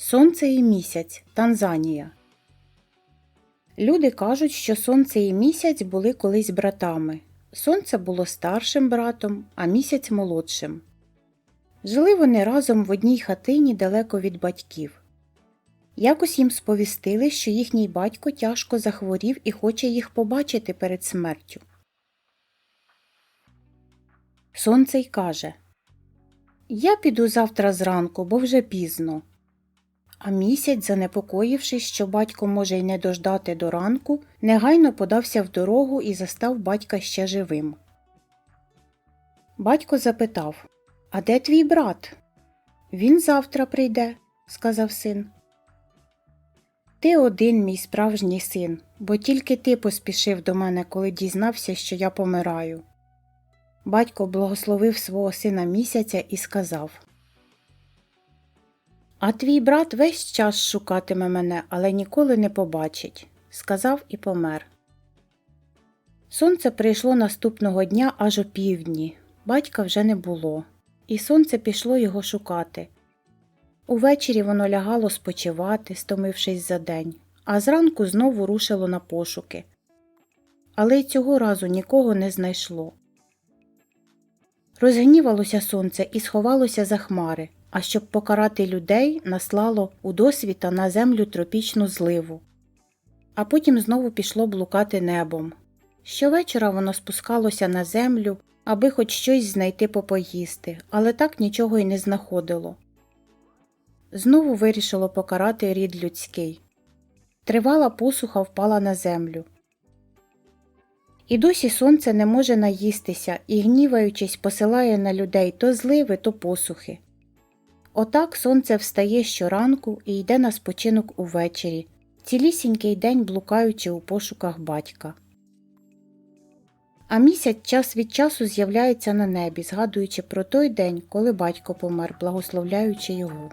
Сонце і місяць Танзанія. Люди кажуть, що сонце і місяць були колись братами. Сонце було старшим братом, а місяць молодшим. Жили вони разом в одній хатині далеко від батьків. Якось їм сповістили, що їхній батько тяжко захворів і хоче їх побачити перед смертю. Сонце й каже Я піду завтра зранку, бо вже пізно. А місяць, занепокоївшись, що батько може й не дождати до ранку, негайно подався в дорогу і застав батька ще живим. Батько запитав А де твій брат? Він завтра прийде, сказав син. Ти один, мій справжній син, бо тільки ти поспішив до мене, коли дізнався, що я помираю. Батько благословив свого сина місяця і сказав А твій брат весь час шукатиме мене, але ніколи не побачить, сказав і помер. Сонце прийшло наступного дня аж о півдні. Батька вже не було, і сонце пішло його шукати. Увечері воно лягало спочивати, стомившись за день, а зранку знову рушило на пошуки. Але й цього разу нікого не знайшло. Розгнівалося сонце і сховалося за хмари, а щоб покарати людей, наслало у досвіта на землю тропічну зливу. А потім знову пішло блукати небом. Щовечора воно спускалося на землю, аби хоч щось знайти попоїсти, але так нічого й не знаходило. Знову вирішило покарати рід людський. Тривала посуха впала на землю. І досі сонце не може наїстися і, гніваючись, посилає на людей то зливи, то посухи. Отак сонце встає щоранку і йде на спочинок увечері, цілісінький день блукаючи у пошуках батька. А місяць час від часу з'являється на небі, згадуючи про той день, коли батько помер, благословляючи його.